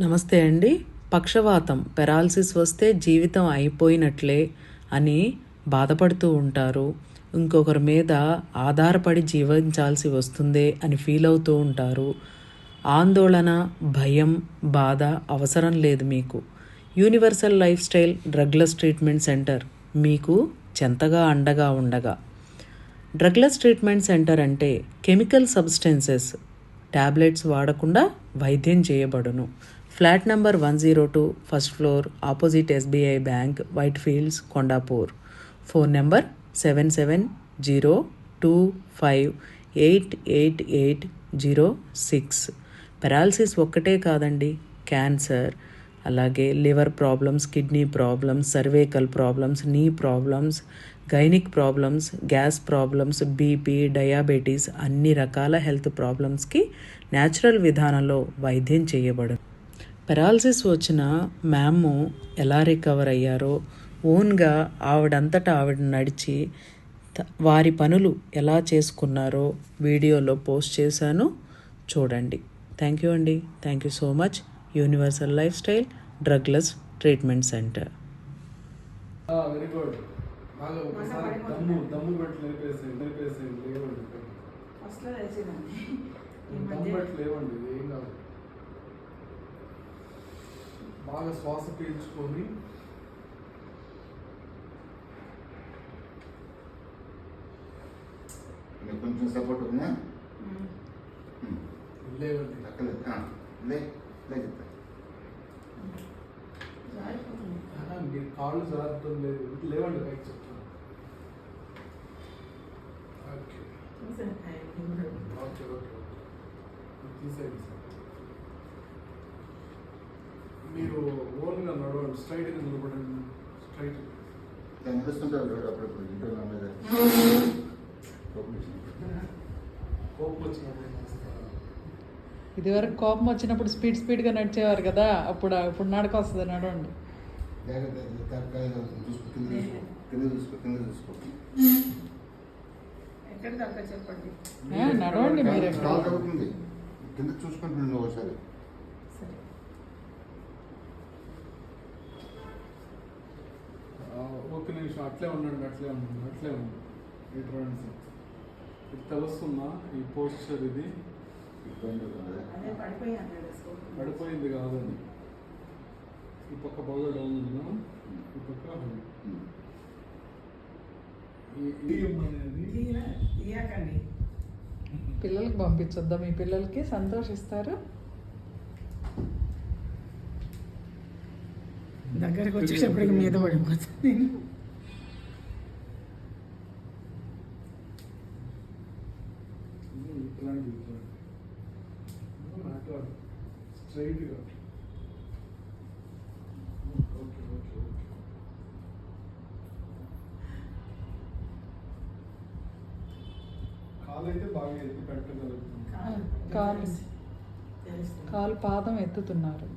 నమస్తే అండి. పక్షవాతం పెరాలసిస్ వస్తే జీవితం అయిపోయినట్లే అని బాధపడుతూ ఉంటారు. ఇంకొకరి మీద ఆధారపడి జీవించాల్సి వస్తుందే అని ఫీల్ అవుతూ ఉంటారు. ఆందోళన భయం బాధ అవసరం లేదు మీకు. Universal life style drugless treatment center మీకు చెంతగా అండగా ఉండగా. డ్రగ్లెస్ ట్రీట్మెంట్ సెంటర్ అంటే కెమికల్ సబ్స్టెన్సెస్ టాబ్లెట్స్ వాడకుండా వైద్యం చేయబడును. Flat number one zero two first floor opposite SBI bank white fields Kondapur. Phone number seven seven zero two five eight eight eight zero six. Paralysis ఒక్కటే కాదండి cancer. అలాగే liver problems kidney problems cervical problems knee problems gynaec problems gas problems BP diabetes అన్ని రకాల health ప్రాబ్లమ్స్కి natural విధానంలో వైద్యం చేయబడదు paralysis వచ్చిన ma'am ఎలా రికవర్ అయ్యారో ఓన్గా ఆవిడంతటా ఆవిడ నడిచి వారి పనులు ఎలా చేసుకున్నారో వీడియోలో పోస్ట్ చేశాను. చూడండి. థ్యాంక్ యూ అండి. Thank you so much. Universal life style drugless treatment center. Very good. బాగా ఒకసారి దమ్ము దమ్ము పెట్టి లేపేసేయండి లేపేసేయండి లేవండి. ఫస్ట్లో తెలిసిందండి ఈ దమ్ము మధ్య పెట్టి లేవండి ఏం కాదు. బాగా శ్వాస పీల్చుకొని ఇంకా కొంచెం సపోర్ట్ ఉందా ఉమ్. లేవండి అక్కలేదు ఆ, లే లే చెప్తా జారిపోతుంది. ఆహా, మీ కాళ్ళు జారుతుంది లేదు లేవండి పైకి చెప్తాను ఓకే చూసాను ఆయన్ని కూడా. ఓకే ఓకే ఓకే తీసేయండి సార్ మీరు ఓన్గా నడవండి స్ట్రైట్గా నిలబడండి స్ట్రైట్ నడుస్తుంటారు అప్పుడప్పుడు ఇంట్లో నా మీద కోపం వచ్చినప్పుడు. కోపం వచ్చినప్పుడు చేస్తారా? ఇదివరకు కోపం వచ్చినప్పుడు స్పీడ్ స్పీడ్గా నడిచేవారు కదా అప్పుడు ఇప్పుడు నడక వస్తుంది నడవండి జాగ్రత్త తలకాయలు చూసుకో కింద నిమిషం అట్లే ఉండండి అట్లే ఉండండి అట్లే ఉండండి. ఇటు రండి సార్ ఇది తెలుస్తుందా? ఈ పోస్చర్ ఇది? పడిపోయింది కాదండి. ఈ పక్క బాగా డౌన్ ఉందా ఈ పక్క పిల్లలకి పంపించొద్దా. మీ పిల్లలకి సంతోషిస్తారు. దగ్గరికి వచ్చేటప్పటికి మీద పడిపోతుంది ఇది ఇట్లాంటి ఇట్లాంటి మాట్లాడు. స్ట్రైట్గా ఓకే ఓకే ఓకే. అయితే బాగా ఎత్తి పెట్టగలుగుతుంది. కాలు కాలు. కాలు పాదం ఎత్తుతున్నారు.